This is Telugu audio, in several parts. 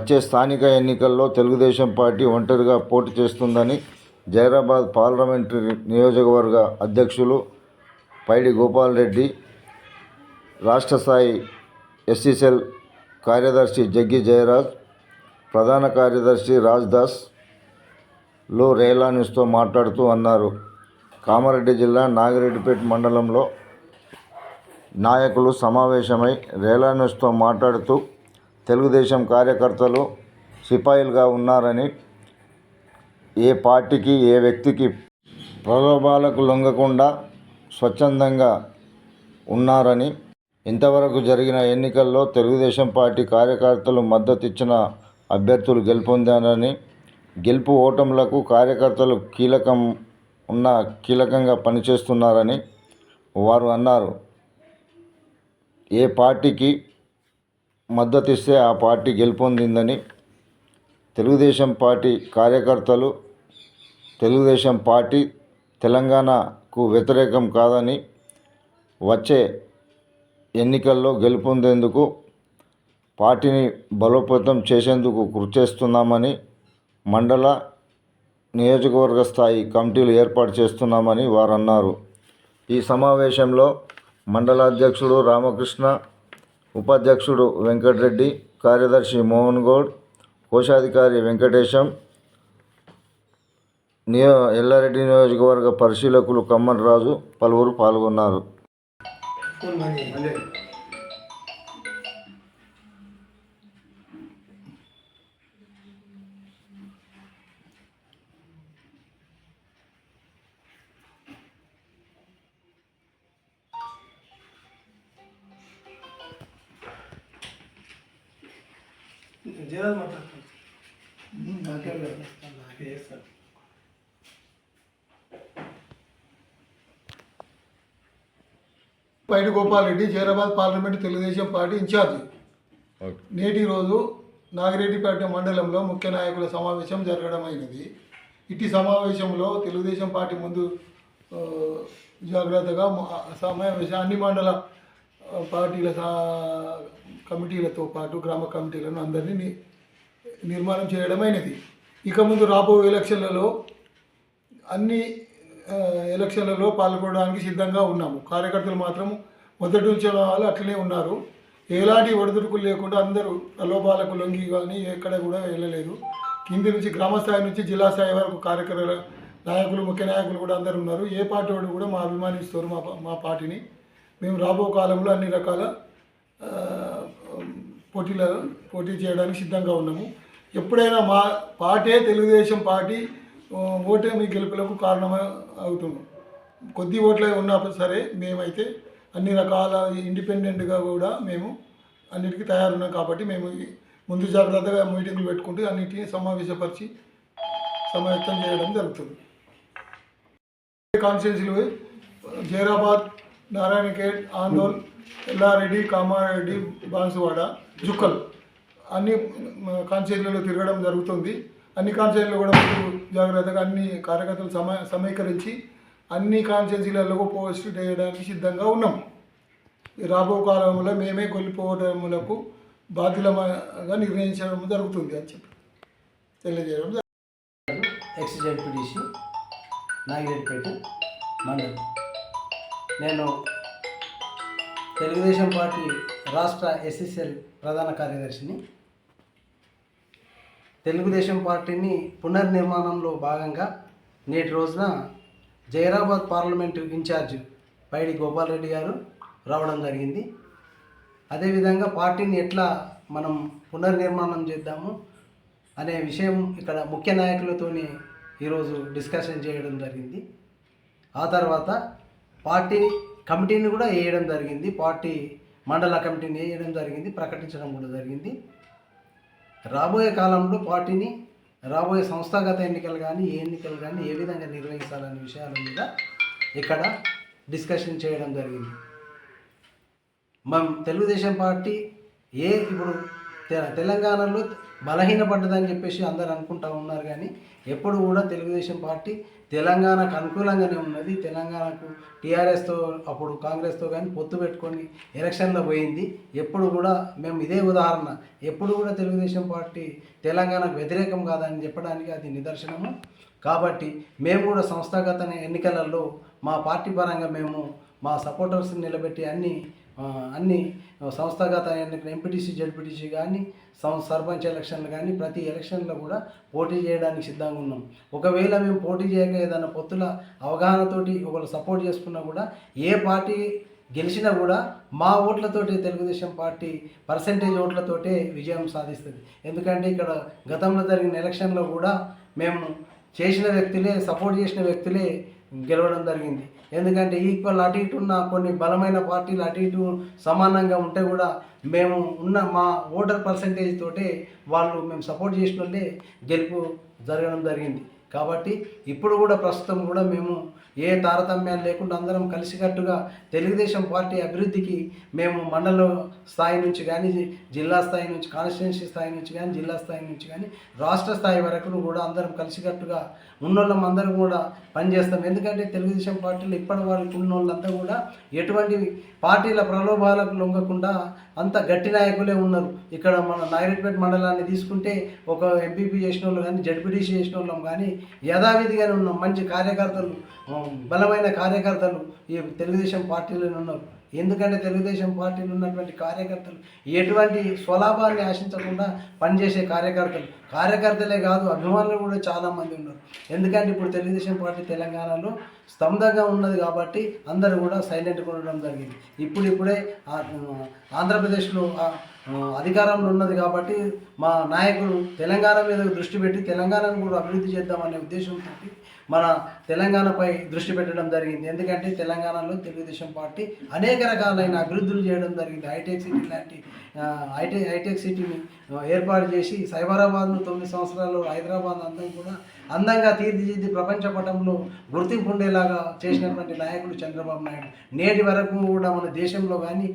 వచ్చే స్థానిక ఎన్నికల్లో తెలుగుదేశం పార్టీ ఒంటరిగా పోటీ చేస్తుందని జైరాబాద్ పార్లమెంటరీ నియోజకవర్గ అధ్యక్షులు పైడి గోపాల్ రెడ్డి రాష్ట్ర స్థాయి ఎస్సీసెల్ కార్యదర్శి జగ్గి జయరాజ్ ప్రధాన కార్యదర్శి రాజ్దాస్లో రేలా న్యూస్తో మాట్లాడుతూ అన్నారు. కామారెడ్డి జిల్లా నాగిరెడ్డిపేట మండలంలో నాయకులు సమావేశమై రేలా న్యూస్తో మాట్లాడుతూ తెలుగుదేశం కార్యకర్తలు సిపాయిలుగా ఉన్నారని ఏ పార్టీకి ఏ వ్యక్తికి ప్రలోభాలకు లొంగకుండా స్వచ్ఛందంగా ఉన్నారని ఇంతవరకు జరిగిన ఎన్నికల్లో తెలుగుదేశం పార్టీ కార్యకర్తలు మద్దతు ఇచ్చిన అభ్యర్థులు గెలుపొందారని గెలుపు ఓటములకు కార్యకర్తలు కీలకం ఉన్న కీలకంగా పనిచేస్తున్నారని వారు అన్నారు. ఏ పార్టీకి మద్దతిస్తే ఆ పార్టీ గెలుపొందిందని తెలుగుదేశం పార్టీ కార్యకర్తలు తెలుగుదేశం పార్టీ తెలంగాణకు వ్యతిరేకం కాదని వచ్చే ఎన్నికల్లో గెలుపొందేందుకు పార్టీని బలోపేతం చేసేందుకు కృషి చేస్తున్నామని మండల నియోజకవర్గ స్థాయి కమిటీలు ఏర్పాటు చేస్తున్నామని వారు అన్నారు ఈ సమావేశంలో మండల అధ్యక్షుడు రామకృష్ణ ఉపాధ్యక్షుడు వెంకటరెడ్డి కార్యదర్శి మోహన్ గౌడ్ కోశాధికారి వెంకటేశం నియో ఎల్లారెడ్డి నియోజకవర్గ పరిశీలకులు కమ్మన్ రాజు పలువురు పాల్గొన్నారు. జయరాజ్ మాట్లాడుతున్నాను sir Paidi Gopal Reddy Zaheerabad parliament Telugu Desam party incharge. నేటి రోజు నాగిరెడ్డిపేట మండలంలో ముఖ్య నాయకుల సమావేశం జరగడమైనది. ఇట్టి సమావేశంలో తెలుగుదేశం పార్టీ ముందు జాగ్రత్తగా సమావేశం అన్ని మండల పార్టీల సా- కమిటీలతో పాటు గ్రామ కమిటీలను అందరినీ నిర్మాణం చేయడమైనది. ఇక ముందు రాబోయే ఎలక్షన్లలో అన్ని ఎలక్షన్లలో పాల్గొనడానికి సిద్ధంగా ఉన్నాము. కార్యకర్తలు మాత్రం మొదటి నుంచి వాళ్ళు అట్లనే ఉన్నారు. ఎలాంటి ఒడిదుడుకులు లేకుండా అందరూ ప్రలోభాలకు లొంగి కానీ ఎక్కడ కూడా వెళ్ళలేదు. కింది నుంచి గ్రామ స్థాయి నుంచి జిల్లా స్థాయి వరకు కార్యకర్తల నాయకులు ముఖ్య నాయకులు కూడా అందరు ఉన్నారు. ఏ పార్టీ వాడు కూడా మా అభిమానిస్తారు మా మా పార్టీని. మేము రాబో కాలంలో అన్ని రకాల పోటీల పోటీ చేయడానికి సిద్ధంగా ఉన్నాము. ఎప్పుడైనా మా పార్టీ తెలుగుదేశం పార్టీ ఓటమి గెలుపులకు కారణం అవుతుంది. కొద్ది ఓట్లే ఉన్నా సరే మేమైతే అన్ని రకాల ఇండిపెండెంట్గా కూడా మేము అన్నిటికీ తయారున్నాం కాబట్టి మేము ముందు జాగ్రత్తగా మీటింగ్లు పెట్టుకుంటూ అన్నిటిని సమావేశపరిచి సమాయత్తం చేయడం జరుగుతుంది. కాన్స్టిట్యున్సీలు జైరాబాద్ నారాయణఖేడ్ ఆందోళన్ ఎల్లారెడ్డి కామారెడ్డి బాన్సువాడ జుక్కల్ అన్ని కాన్స్టిట్యూన్సీలలో తిరగడం జరుగుతుంది అన్ని కాన్స్టిట్యూన్సీలో కూడా ముందు జాగ్రత్తగా అన్ని కార్యకర్తలు సమ సమీకరించి అన్ని కాన్స్టిట్యూన్సీలలో పోస్ట్ చేయడానికి సిద్ధంగా ఉన్నాం రాబో కాలంలో మేమే గొలిపోవడములకు బాధ్యులగా నిర్ణయించడం జరుగుతుంది అని చెప్పి తెలియజేయడం జరుగుతుంది. ఎక్స్ జెడ్పీటీసీ నాగిరెడ్డిపేట మండలం నేను తెలుగుదేశం పార్టీ రాష్ట్ర ఎస్ఎస్ఎల్ ప్రధాన కార్యదర్శిని. తెలుగుదేశం పార్టీని పునర్నిర్మాణంలో భాగంగా నేటి రోజున జైరాబాద్ పార్లమెంటు ఇన్ఛార్జ్ పైడి గోపాల్ రెడ్డి గారు రావడం జరిగింది. అదేవిధంగా పార్టీని ఎట్లా మనం పునర్నిర్మాణం చేద్దాము అనే విషయం ఇక్కడ ముఖ్య నాయకులతోని ఈరోజు డిస్కషన్ చేయడం జరిగింది. ఆ తర్వాత పార్టీ కమిటీని కూడా వేయడం జరిగింది. పార్టీ మండల కమిటీని వేయడం జరిగింది. ప్రకటించడం కూడా జరిగింది. రాబోయే కాలంలో పార్టీని రాబోయే సంస్థాగత ఎన్నికలు కానీ ఏ ఎన్నికలు కానీ ఏ విధంగా నిర్వహించాలనే విషయాల మీద ఇక్కడ డిస్కషన్ చేయడం జరిగింది. మనం తెలుగుదేశం పార్టీ ఏ ఇప్పుడు తె- తెలంగాణలో బలహీనపడ్డదని చెప్పేసి అందరు అనుకుంటా ఉన్నారు కానీ ఎప్పుడు కూడా తెలుగుదేశం పార్టీ తెలంగాణకు అనుకూలంగానే ఉన్నది. తెలంగాణకు టీఆర్ఎస్తో అప్పుడు కాంగ్రెస్తో కానీ పొత్తు పెట్టుకొని ఎలక్షన్లో పోయింది. ఎప్పుడు కూడా మేము ఇదే ఉదాహరణ. ఎప్పుడు కూడా తెలుగుదేశం పార్టీ తెలంగాణకు వ్యతిరేకం కాదని చెప్పడానికి అది నిదర్శనము. కాబట్టి మేము కూడా సంస్థాగత ఎన్నికలలో మా పార్టీ పరంగా మేము మా సపోర్టర్స్ని నిలబెట్టి అన్ని అన్ని సంస్థాగత ఎన్నికలు ఎంపీటీసీ జడ్పీటీసీ కానీ సర్పంచ్ ఎలక్షన్లు కానీ ప్రతి ఎలక్షన్లో కూడా పోటీ చేయడానికి సిద్ధంగా ఉన్నాం. ఒకవేళ మేము పోటీ చేయక ఏదైనా పొత్తుల అవగాహనతోటి ఒకళ్ళు సపోర్ట్ చేసుకున్నా కూడా ఏ పార్టీ గెలిచినా కూడా మా ఓట్లతోటి తెలుగుదేశం పార్టీ పర్సంటేజ్ ఓట్లతోటే విజయం సాధిస్తుంది. ఎందుకంటే ఇక్కడ గతంలో జరిగిన ఎలక్షన్లో కూడా మేము చేసిన వ్యక్తులే సపోర్ట్ చేసిన వ్యక్తులే గెలవడం జరిగింది. ఎందుకంటే ఈక్వల్ అటు ఇటు ఉన్న కొన్ని బలమైన పార్టీలు అటు ఇటు సమానంగా ఉంటే కూడా మేము ఉన్న మా ఓటర్ పర్సంటేజ్ తోటే వాళ్ళు మేము సపోర్ట్ చేసిన వాళ్ళే గెలుపు జరగడం జరిగింది. కాబట్టి ఇప్పుడు కూడా ప్రస్తుతం కూడా మేము ఏ తారతమ్యాలు లేకుండా అందరం కలిసికట్టుగా తెలుగుదేశం పార్టీ అభివృద్ధికి మేము మండల స్థాయి నుంచి కానీ జిల్లా స్థాయి నుంచి కాన్స్టిట్యున్సీ స్థాయి నుంచి కానీ జిల్లా స్థాయి నుంచి కానీ రాష్ట్ర స్థాయి వరకు కూడా అందరం కలిసికట్టుగా ఉన్నోళ్ళం అందరం కూడా పనిచేస్తాం. ఎందుకంటే తెలుగుదేశం పార్టీలో ఇప్పటి వరకు ఉన్న వాళ్ళంతా కూడా ఎటువంటి పార్టీల ప్రలోభాలకు లొంగకుండా అంత గట్టి నాయకులే ఉన్నారు. ఇక్కడ మన నాయుడుపేట మండలాన్ని తీసుకుంటే ఒక ఎంపీపీ చేసిన వాళ్ళు కానీ జడ్పీటీసీ చేసిన వాళ్ళం కానీ యథావిధిగానే ఉన్నాం. మంచి కార్యకర్తలు బలమైన కార్యకర్తలు ఈ తెలుగుదేశం పార్టీలోనే ఉన్నారు. ఎందుకంటే తెలుగుదేశం పార్టీలో ఉన్నటువంటి కార్యకర్తలు ఎటువంటి స్వలాభాన్ని ఆశించకుండా పనిచేసే కార్యకర్తలు. కార్యకర్తలే కాదు అభిమానులు కూడా చాలామంది ఉన్నారు. ఎందుకంటే ఇప్పుడు తెలుగుదేశం పార్టీ తెలంగాణలో స్తంభంగా ఉన్నది కాబట్టి అందరూ కూడా సైలెంట్గా ఉండడం జరిగింది. ఇప్పుడు ఇప్పుడే ఆంధ్రప్రదేశ్లో అధికారంలో ఉన్నది కాబట్టి మా నాయకులు తెలంగాణ మీద దృష్టి పెట్టి తెలంగాణను కూడా అభివృద్ధి చేద్దామనే ఉద్దేశంతో మన తెలంగాణపై దృష్టి పెట్టడం జరిగింది. ఎందుకంటే తెలంగాణలో తెలుగుదేశం పార్టీ అనేక రకాలైన అభివృద్ధులు చేయడం జరిగింది. హైటెక్ సిటీ లాంటి హైటెక్ హైటెక్ సిటీని ఏర్పాటు చేసి సైబరాబాద్ను తొమ్మిది సంవత్సరాలు హైదరాబాద్ అందరం కూడా అందంగా తీర్చిదిద్ది ప్రపంచ పటంలో గుర్తింపు ఉండేలాగా చేసినటువంటి నాయకుడు చంద్రబాబు నాయుడు. నేటి వరకు కూడా మన దేశంలో కానీ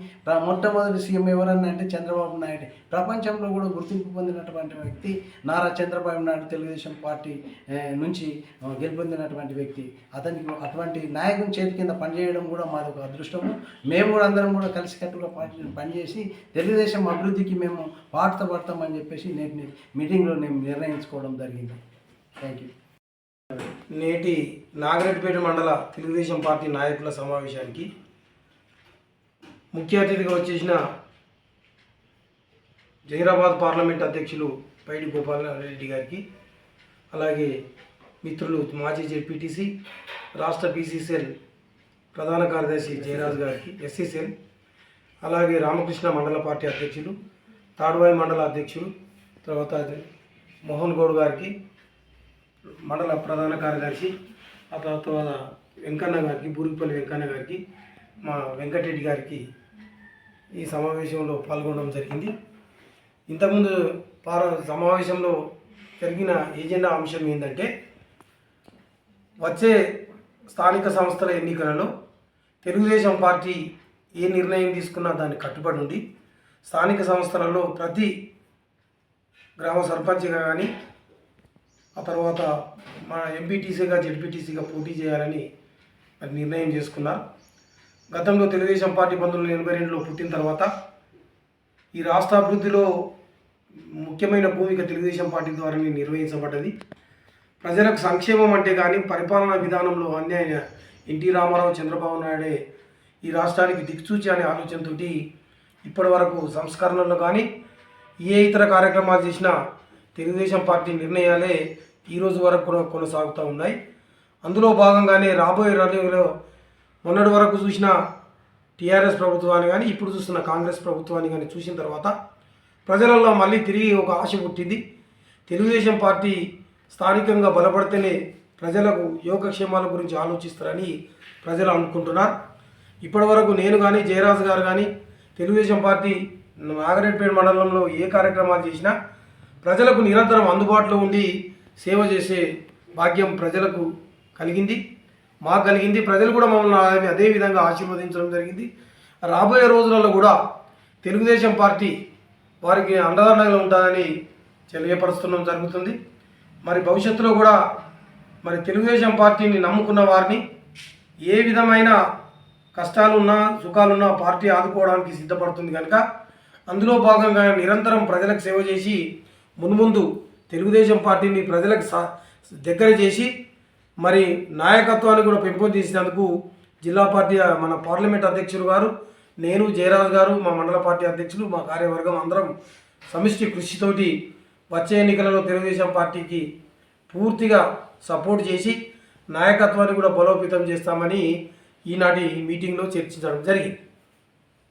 మొట్టమొదటి సీఎం ఎవరన్నా అంటే చంద్రబాబు నాయుడు. ప్రపంచంలో కూడా గుర్తింపు పొందినటువంటి వ్యక్తి నారా చంద్రబాబు నాయుడు తెలుగుదేశం పార్టీ నుంచి గెలుపొందినటువంటి వ్యక్తి. అతనికి అటువంటి నాయకుని చేతి కింద పనిచేయడం కూడా మాది ఒక అదృష్టము. మేము కూడా అందరం కూడా కలిసికట్టుగా పార్టీని పనిచేసి తెలుగుదేశం అభివృద్ధికి మేము పాటుత పడతామని చెప్పేసి నేటి మీటింగ్లో మేము నిర్ణయించుకోవడం జరిగింది. థ్యాంక్ యూ నేటి నాగరెడ్డిపేట మండల తెలుగుదేశం పార్టీ నాయకుల సమావేశానికి ముఖ్య అతిథిగా వచ్చేసిన జహీరాబాద్ పార్లమెంట్ అధ్యక్షులు పైడి గోపాలరెడ్డి గారికి అలాగే మిత్రులు మాజీ జెడ్పీటీసీ రాష్ట్ర బీసీసీఎల్ ప్రధాన కార్యదర్శి జయరాజ్ గారికి ఎస్సీసీఎల్ అలాగే రామకృష్ణ మండల పార్టీ అధ్యక్షులు తాడువాయి మండల అధ్యక్షులు తర్వాత మోహన్ గౌడ్ గారికి మండల ప్రధాన కార్యదర్శి ఆ తర్వాత వెంకన్న గారికి బూరిపల్లి వెంకన్న గారికి మా వెంకటరెడ్డి గారికి ఈ సమావేశంలో పాల్గొనడం జరిగింది. ఇంతకుముందు పార సమావేశంలో జరిగిన ఏజెండా అంశం ఏంటంటే వచ్చే స్థానిక సంస్థల ఎన్నికలలో తెలుగుదేశం పార్టీ ఏ నిర్ణయం తీసుకున్నా దాన్ని కట్టుబడి ఉండి స్థానిక సంస్థలలో ప్రతి గ్రామ సర్పంచ్గా కానీ ఆ తర్వాత మా ఎంపీటీసీగా జెడ్పీటీసీగా పోటీ చేయాలని మరి నిర్ణయం చేసుకున్నారు. గతంలో తెలుగుదేశం పార్టీ పంతొమ్మిది వందల ఎనభై రెండులో పుట్టిన తర్వాత ఈ రాష్ట్ర అభివృద్ధిలో ముఖ్యమైన భూమిక తెలుగుదేశం పార్టీ ద్వారానే నిర్వహించబడ్డది. ప్రజలకు సంక్షేమం అంటే కానీ పరిపాలనా విధానంలో అన్యాయ ఎన్టీ రామారావు చంద్రబాబు నాయుడే ఈ రాష్ట్రానికి దిక్సూచి అనే ఆలోచనతో ఇప్పటి వరకు సంస్కరణల్లో కానీ ఏ ఇతర కార్యక్రమాలు చేసినా తెలుగుదేశం పార్టీ నిర్ణయాలే ఈరోజు వరకు కూడా కొనసాగుతూ ఉన్నాయి. అందులో భాగంగానే రాబోయే రోజుల్లో మొన్నటి వరకు చూసిన టీఆర్ఎస్ ప్రభుత్వాన్ని కానీ ఇప్పుడు చూస్తున్న కాంగ్రెస్ ప్రభుత్వాన్ని కానీ చూసిన తర్వాత ప్రజలలో మళ్ళీ తిరిగి ఒక ఆశ పుట్టింది. తెలుగుదేశం పార్టీ స్థానికంగా బలపడితేనే ప్రజలకు యోగక్షేమాల గురించి ఆలోచిస్తారని ప్రజలు అనుకుంటున్నారు. ఇప్పటి వరకు నేను కానీ జయరాజు గారు కానీ తెలుగుదేశం పార్టీ నాగరెడ్డిపేట మండలంలో ఏ కార్యక్రమాలు చేసినా ప్రజలకు నిరంతరం అందుబాటులో ఉండి సేవ చేసే భాగ్యం ప్రజలకు కలిగింది. మాకు కలిగింది. ప్రజలు కూడా మమ్మల్ని అదే- అదే విధంగా ఆశీర్వదించడం జరిగింది. రాబోయే రోజులలో కూడా తెలుగుదేశం పార్టీ వారికి అండదండగా ఉంటుందని తెలియపరుస్తున్నాం జరుగుతుంది. మరి భవిష్యత్తులో కూడా మరి తెలుగుదేశం పార్టీని నమ్ముకున్న వారిని ఏ విధమైన కష్టాలున్నా సుఖాలున్నా పార్టీ ఆదుకోవడానికి సిద్ధపడుతుంది కనుక అందులో భాగంగా నిరంతరం ప్రజలకు సేవ చేసి మున్ముందు తెలుగుదేశం పార్టీని ప్రజలకు సా దగ్గర చేసి మరి నాయకత్వాన్ని కూడా పెంపొందించినందుకు జిల్లా పార్టీ మన పార్లమెంట్ అధ్యక్షులు గారు నేను జయరాజ్ గారు మా మండల పార్టీ అధ్యక్షులు మా కార్యవర్గం అందరం సమిష్టి కృషితోటి వచ్చే ఎన్నికలలో తెలుగుదేశం పార్టీకి పూర్తిగా సపోర్ట్ చేసి నాయకత్వాన్ని కూడా బలోపేతం చేస్తామని ఈనాటి మీటింగ్లో చర్చించడం జరిగింది.